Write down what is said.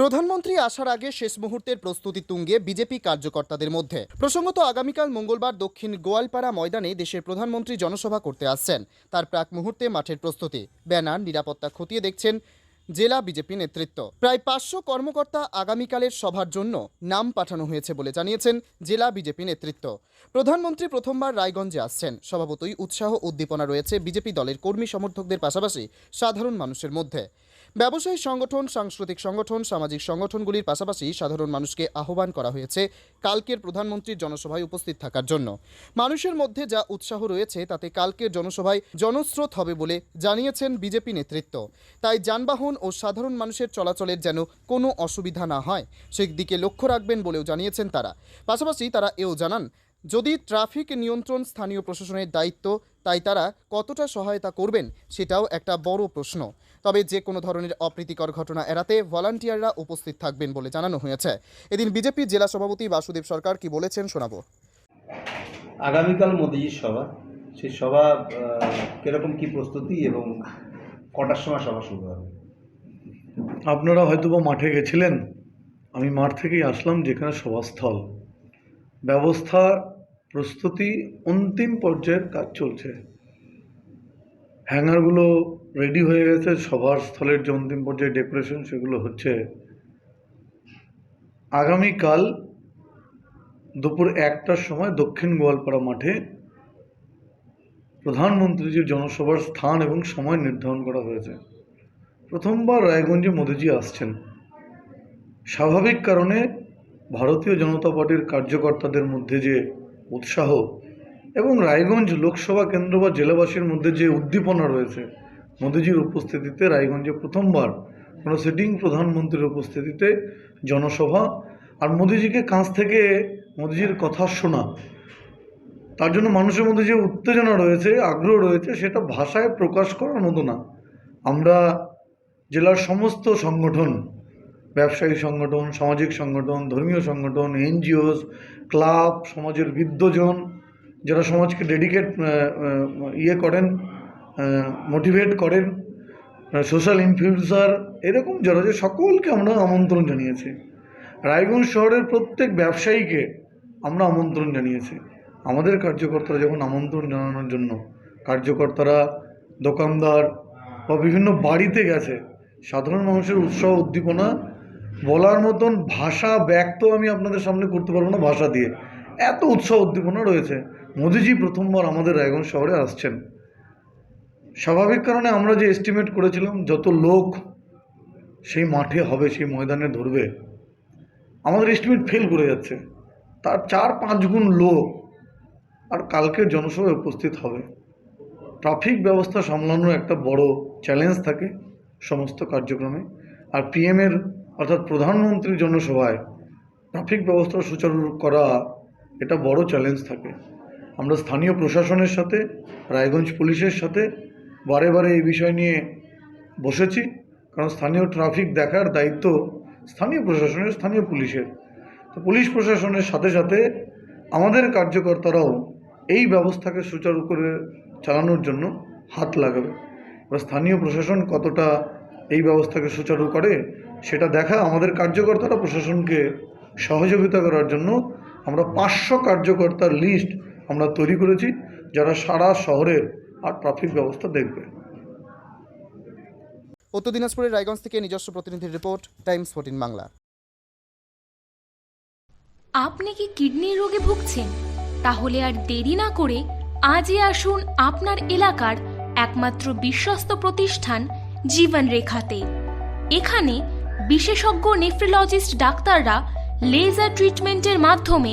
প্রধানমন্ত্রী আসার আগে শেষ মুহূর্তের প্রস্তুতি তুঙ্গে বিজেপি কার্যকর্তাদের মধ্যে। প্রসঙ্গত, আগামীকাল মঙ্গলবার দক্ষিণ গোয়ালপাড়া ময়দানে দেশের প্রধানমন্ত্রী জনসভা করতে আসছেন। তার প্রাক মুহূর্তে মাঠের প্রস্তুতি। ব্যানার, নিরাপত্তা খতিয়ে দেখছেন জেলা বিজেপি নেতৃত্ব। প্রায় পাঁচশো কর্মকর্তা আগামীকালের সভার জন্য নাম পাঠানো হয়েছে বলে জানিয়েছেন জেলা বিজেপি নেতৃত্ব। প্রধানমন্ত্রী প্রথমবার রায়গঞ্জে আসছেন। স্বভাবতই উৎসাহ উদ্দীপনা রয়েছে বিজেপি দলের কর্মী সমর্থকদের পাশাপাশি সাধারণ মানুষের মধ্যে। ব্যবসায়ী সংগঠন, সাংস্কৃতিক সংগঠন, সামাজিক সংগঠনগুলির পাশাপাশি সাধারণ মানুষকে আহ্বান করা হয়েছে কালকের প্রধানমন্ত্রীর জনসভায় উপস্থিত থাকার জন্য। মানুষের মধ্যে যা উৎসাহ রয়েছে, তাতে কালকের জনসভায় জনস্রোত হবে বলে জানিয়েছেন বিজেপি নেতৃত্ব। তাই যানবাহন ও সাধারণ মানুষের চলাচলের যেন কোনো অসুবিধা না হয় সেই দিকে লক্ষ্য রাখবেন বলেও জানিয়েছেন তারা। পাশাপাশি তারা এও জানান, যদি ট্রাফিক নিয়ন্ত্রণ স্থানীয় প্রশাসনের দায়িত্ব, তাই তারা কতটা সহায়তা করবেন, সেটাও একটা বড় প্রশ্ন। তবে যে কোনো ধরনের অপ্রীতিকর ঘটনা এড়াতে ভলান্টিয়াররা উপস্থিত থাকবেন বলে জানানো হয়েছে। এদিন বিজেপি জেলা সভাপতি বাসুদেব সরকার কি বলেছেন শোনাবো। আগামীকাল মোদিজির সভা। সেই সভা কীরকম কি প্রস্তুতি এবং কটার সময় সভা শুরু হবে? আপনারা হয়তোবা মাঠে গেছিলেন। আমি মাঠ থেকেই আসলাম যেখানে সভাস্থল। ব্যবস্থা প্রস্তুতি অন্তিম পর্যায়ের কাজ চলছে। হ্যাঙ্গারগুলো রেডি হয়ে গেছে, সভার স্থলের যে অন্তিম পর্যায়ে ডেকোরেশন সেগুলো হচ্ছে। আগামীকাল দুপুর একটার সময় দক্ষিণ গোয়ালপাড়া মাঠে প্রধানমন্ত্রীজির জনসভার স্থান এবং সময় নির্ধারণ করা হয়েছে। প্রথমবার রায়গঞ্জে মোদিজি আসছেন। স্বাভাবিক কারণে ভারতীয় জনতা পার্টির কার্যকর্তাদের মধ্যে যে উৎসাহ এবং রায়গঞ্জ লোকসভা কেন্দ্র বা জেলাবাসীর মধ্যে যে উদ্দীপনা রয়েছে মোদিজির উপস্থিতিতে রায়গঞ্জে প্রথমবার কোনো সিটিং প্রধানমন্ত্রীর উপস্থিতিতে জনসভা। আর মোদিজিকে কাছ থেকে মোদিজির কথা শোনা, তার জন্য মানুষের মধ্যে যে উত্তেজনা রয়েছে, আগ্রহ রয়েছে, সেটা ভাষায় প্রকাশ করার মতো না। আমরা জেলার সমস্ত সংগঠন, ব্যবসায়ী সংগঠন, সামাজিক সংগঠন, ধর্মীয় সংগঠন, এনজিওস, ক্লাব, সমাজের বৃদ্ধজন, যারা সমাজকে ডেডিকেট ইয়ে করেন মোটিভেট করেন সোশ্যাল ইনফ্লুয়েন্সার এরকম যারা যে সকলকে আমরা আমন্ত্রণ জানিয়েছি। রায়গঞ্জ শহরের প্রত্যেক ব্যবসায়ীকে আমরা আমন্ত্রণ জানিয়েছি। আমাদের কার্যকর্তারা যখন আমন্ত্রণ জানানোর জন্য, কার্যকর্তারা, দোকানদার বা বিভিন্ন বাড়িতে গেছে, সাধারণ মানুষের উৎসাহ, উদ্দীপনা, বলার মতন ভাষা ব্যক্ত আমি আপনাদের সামনে করতে পারব না, ভাষা দিয়ে। এত উৎসাহ, উদ্দীপনা রয়েছে। মোদিজি প্রথমবার আমাদের রায়গঞ্জ শহরে আসছেন। স্বাভাবিক কারণে আমরা যে এস্টিমেট করেছিলাম, যত লোক সেই মাঠে হবে, সেই ময়দানে ধরবে, আমাদের এস্টিমেট ফেল করে যাচ্ছে। তার চার পাঁচ গুণ লোক আর কালকের জনসভায় উপস্থিত হবে। ট্রাফিক ব্যবস্থা সামলানোর একটা বড় চ্যালেঞ্জ থাকে সমস্ত কার্যক্রমে। আর পিএমের অর্থাৎ প্রধানমন্ত্রীর জনসভায় ট্রাফিক ব্যবস্থা সুচারু করা, এটা বড় চ্যালেঞ্জ থাকে। আমরা স্থানীয় প্রশাসনের সাথে, রায়গঞ্জ পুলিশের সাথে বারে বারে এই বিষয় নিয়ে বসেছি, কারণ স্থানীয় ট্রাফিক দেখার দায়িত্ব স্থানীয় প্রশাসনের, স্থানীয় পুলিশের। তো পুলিশ প্রশাসনের সাথে সাথে আমাদের কার্যকর্তারাও এই ব্যবস্থাকে সুচারু করে চালানোর জন্য হাত লাগাবে। এবার স্থানীয় প্রশাসন কতটা এই ব্যবস্থাকে সুচারু করে, সেটা দেখা আমাদের কার্যকর্তারা প্রশাসনকে সহযোগিতা করার জন্য আমরা পাঁচশো কার্যকর্তার লিস্ট আমরা তৈরি করেছি, যারা সারা শহরের আর ট্রাফিক ব্যবস্থা দেখবে। উত্তর দিনাজপুরের রায়গঞ্জ থেকে নিজস্ব প্রতিনিধির রিপোর্ট টাইমস ফোর্টিন বাংলা। আপনি কি কিডনির রোগে ভুগছেন? তাহলে আর দেরি না করে আজই আসুন আপনার এলাকার একমাত্র বিশ্বস্ত প্রতিষ্ঠান জীবন রেখাতে এখানে বিশেষজ্ঞ নেফ্রোলজিস্ট ডাক্তাররা লেজার ট্রিটমেন্টের মাধ্যমে